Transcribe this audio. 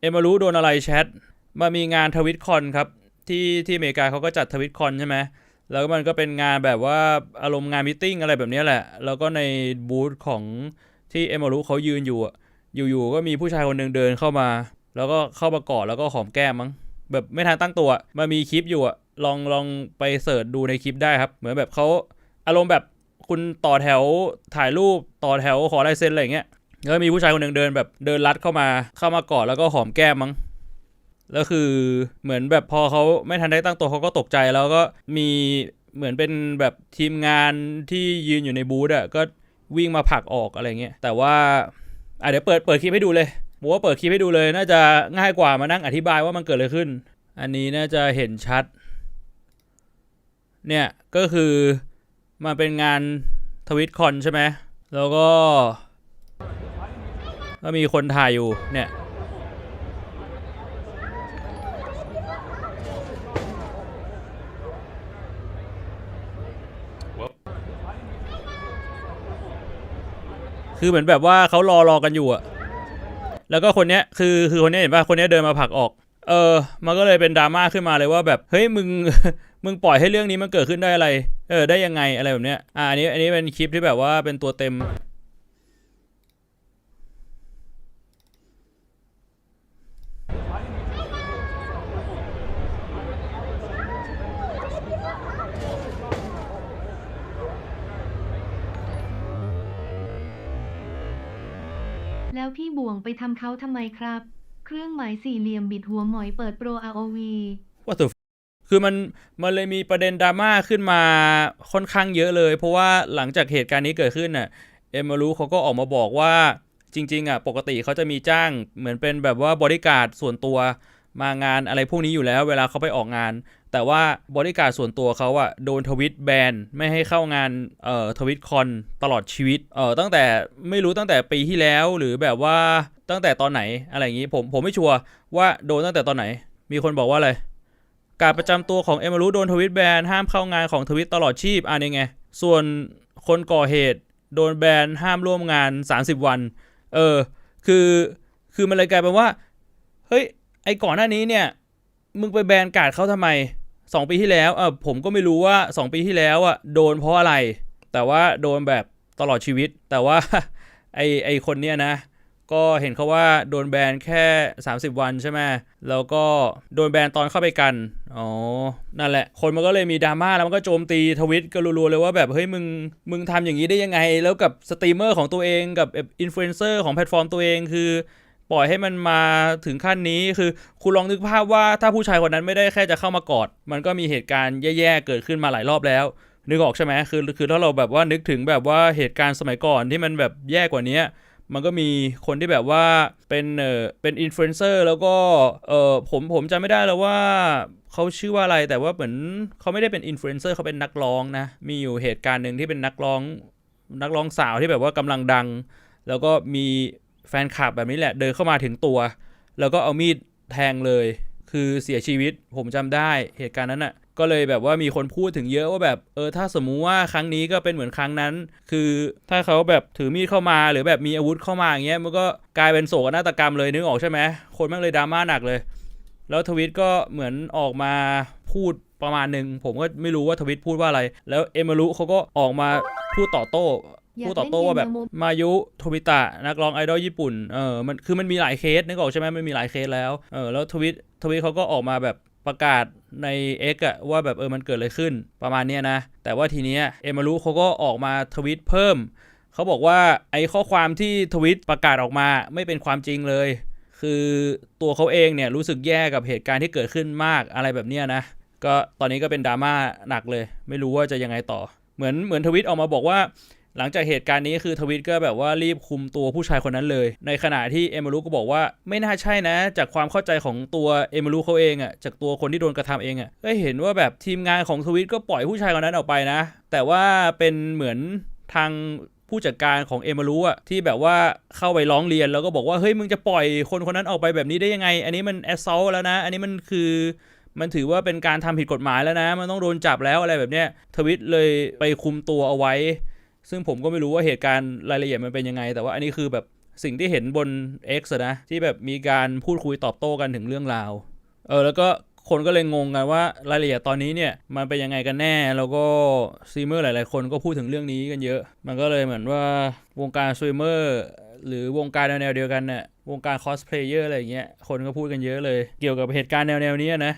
เอมารู้โดนอะไรแชทมามีงานทวิตคอนครับ ที่ที่อเมริกาเขาก็จัดทวิตคอนใช่ไหมแล้วมันก็เป็นงานแบบว่าอารมณ์งานมิทติ้งอะไรแบบนี้แหละ แล้วก็ในบูธของที่เอมารู้เขายืนอยู่อะอยู่ๆก็มีผู้ชายคนหนึ่งเดินเข้ามา แล้วก็เข้ามากอดแล้วก็หอมแก้มมั้งแบบไม่ทันตั้งตัวมันมีคลิปอยู่อะลองลองไปเสิร์ชดูในคลิปได้ครับ เหมือนแบบเขาอารมณ์แบบคุณต่อแถวถ่ายรูปต่อแถวขอลายเซ็นอะไรเงี้ย แล้วมีผู้ชายคนหนึ่งเดินแบบเดินลัดเข้ามาเข้ามากอดแล้วก็หอมแก้มมั้งแล้วคือเหมือนแบบพอเขาไม่ทันได้ตั้งตัวเขาก็ตกใจแล้วก็มีเหมือนเป็นแบบทีมงานที่ยืนอยู่ในบูธอะก็วิ่งมาผลักออกอะไรเงี้ยแต่ว่าอะเดี๋ยวเปิดเปิดคลิปให้ดูเลยผมว่าเปิดคลิปให้ดูเลย น่าจะง่ายกว่ามานั่งอธิบายว่ามันเกิดอะไรขึ้น อันนี้น่าจะเห็นชัด เนี่ยก็คือมันเป็นงานทวิตคอนใช่ไหมแล้วก็ ก็มีคนถ่ายอยู่เนี่ยคือเหมือนแบบว่าเขารอรอกันอยู่อะแล้วก็คนเนี้ยคือคือคนเนี้ยเห็นป่ะคนเนี้ยเดินมาผลักออก เออ มันก็เลยเป็นดราม่าขึ้นมาเลยว่าแบบเฮ้ยมึงมึงปล่อยให้เรื่องนี้มันเกิดขึ้นได้อะไร เออได้ยังไงอะไรแบบเนี้ยอ่าอันนี้อันนี้เป็นคลิปที่แบบว่าเป็นตัวเต็ม แล้วพี่บ่วงไปทำเขาทำไมครับ เครื่องหมายสี่เหลี่ยมบิดหัวหมอยเปิดโปร ROV What the f- คือมันมันเลยมีประเด็นดราม่าขึ้นมาค่อนข้างเยอะเลย เพราะว่าหลังจากเหตุการณ์นี้เกิดขึ้นน่ะเอมารูเขาก็ออกมาบอกว่าจริง ๆ อะ ปกติเขาจะมีจ้างเหมือนเป็นแบบว่าบริการส่วนตัว มางานอะไรพวกนี้อยู่แล้ว เวลาเขาไปออกงาน แต่ว่าบริการส่วนตัวเขาอะโดนทวิตแบนไม่ให้เข้างานเอ่อทวิตคอนตลอดชีวิตเอ่อตั้งแต่ไม่รู้ตั้งแต่ปีที่แล้วหรือแบบว่าตั้งแต่ตอนไหนอะไรอย่างนี้ผมผมไม่ชัวร์ว่าโดนตั้งแต่ตอนไหน มีคนบอกว่าอะไรการประจำตัวของเอมารูโดนทวิตแบนห้ามเข้างานของทวิตตลอดชีพอ่านยังไง ส่วนคนก่อเหตุโดนแบนห้ามร่วมงาน 30 วัน เออ คือ คือมันเลยกลายเป็นว่า เฮ้ย ไอก่อนหน้านี้เนี่ย มึงไปแบนการ์ดเขาทำไม2ปีที่แล้วเออผมก็ไม่รู้ว่า2ปีที่แล้วอะโดนเพราะอะไร แต่ว่าโดนแบบตลอดชีวิต แต่ว่าไอไอคนเนี้ยนะ ก็เห็นเขาว่าโดนแบนแค่ 30 วันใช่ไหมแล้วก็โดนแบนตอนเข้าไปกัน อ๋อ นั่นแหละ คนมันก็เลยมีดราม่าแล้วมันก็โจมตีทวิตกันรัวๆเลยว่าแบบเฮ้ยมึงมึงทำอย่างนี้ได้ยังไง แล้วกับสตรีมเมอร์ของตัวเองกับอินฟลูเอนเซอร์ของแพลตฟอร์มตัวเองคือ ปล่อยให้มันมาถึงขั้นนี้คือคุณลองนึกภาพว่าถ้าผู้ชายคนนั้นไม่ได้แค่จะเข้ามากอด มันก็มีเหตุการณ์แย่ๆเกิดขึ้นมาหลายรอบแล้ว นึกออกใช่ไหมคือคือถ้าเราแบบว่านึกถึงแบบว่าเหตุการณ์สมัยก่อนที่มันแบบแย่กว่านี้มันก็มีคนที่แบบว่าเป็นเออเป็นอินฟลูเอนเซอร์แล้วก็เออผมผมจำไม่ได้แล้วว่าเขาชื่อว่าอะไรแต่ว่าเหมือนเขาไม่ได้เป็นอินฟลูเอนเซอร์เขาเป็นนักร้องนะ มีอยู่เหตุการณ์หนึ่งที่เป็นนักร้องนักร้องสาวที่แบบว่ากำลังดัง แล้วก็มี แฟนคลับแบบนี้แหละ เดินเข้ามาถึงตัว แล้วก็เอามีดแทงเลย คือเสียชีวิตผมจำได้เหตุการณ์นั้นอะ ก็เลยแบบว่ามีคนพูดถึงเยอะว่าแบบเออถ้าสมมุติว่าครั้งนี้ก็เป็นเหมือนครั้งนั้น คือถ้าเขาแบบถือมีดเข้ามาหรือแบบมีอาวุธเข้ามาอย่างเงี้ยมันก็กลายเป็นโศกนาฏกรรมเลยนึกออกใช่ไหมคนแม่งเลยดราม่าหนักเลย แล้วทวิตก็เหมือนออกมาพูดประมาณหนึ่งผมก็ไม่รู้ว่าทวิตพูดว่าอะไร แล้วเอมารุเขาก็ออกมาพูดต่อโต้ อยากพูดต่อโต้ว่าแบบเล่นเกมแนวโมมายุโทบิตะนักร้องไอดอลญี่ปุ่นเออมันคือมันมีหลายเคสนึกออกใช่ไหมมันมีหลายเคสแล้วเออแล้วทวิตทวิตเขาก็ออกมาแบบประกาศใน X อะว่าแบบเออมันเกิดอะไรขึ้นประมาณเนี้ยนะ แต่ว่าทีเนี้ยเอมารุเขาก็ออกมาทวิตเพิ่ม เขาบอกว่าไอ้ข้อความที่ทวิตประกาศออกมาไม่เป็นความจริงเลย คือตัวเขาเองเนี่ยรู้สึกแย่กับเหตุการณ์ที่เกิดขึ้นมากอะไรแบบเนี้ยนะก็ตอนนี้ก็เป็นดราม่าหนักเลย ไม่รู้ว่าจะยังไงต่อ เหมือนเหมือนทวิตออกมาบอกว่า หลังจากเหตุการณ์นี้คือทวิตก็แบบว่ารีบคุมตัวผู้ชายคนนั้นเลย ในขณะที่เอมารุก็บอกว่าไม่น่าใช่นะ จากความเข้าใจของตัวเอมารุเขาเองอะ่ะจากตัวคนที่โดนกระทำเองอะ่ะก็เห็นว่าแบบทีมงานของทวิตก็ปล่อยผู้ชายคนนั้นออกไปนะ แต่ว่าเป็นเหมือนทางผู้จัดการของเอมารุอะที่แบบว่าเข้าไปร้องเรียนแล้วก็บอกว่าเฮ้ยมึงจะปล่อยคนคนนั้นออกไปแบบนี้ได้ยังไง อันนี้มันแอสซ t แล้วนะ อันนี้มันคือมันถือว่าเป็นการทำผิดกฎหมายแล้วนะ มันต้องโดนจับแล้วอะไรแบบเนี้ยทวิตเลยไปคุมตัวเอาไว้ ซึ่งผมก็ไม่รู้ว่าเหตุการณ์รายละเอียดมันเป็นยังไง แต่ว่าอันนี้คือแบบสิ่งที่เห็นบน X อะนะที่แบบมีการพูดคุยตอบโต้กันถึงเรื่องราว เออแล้วก็คนก็เลยงงกันว่ารายละเอียดตอนนี้เนี่ยมันเป็นยังไงกันแน่ แล้วก็สตรีเมอร์หลาย ๆ คนก็พูดถึงเรื่องนี้กันเยอะ มันก็เลยเหมือนว่าวงการสตรีเมอร์หรือวงการแนวเดียวกันเนี่ยวงการคอสเพลเยอร์อะไรอย่างเงี้ยคนก็พูดกันเยอะเลย เกี่ยวกับเหตุการณ์แนวๆนี้นะ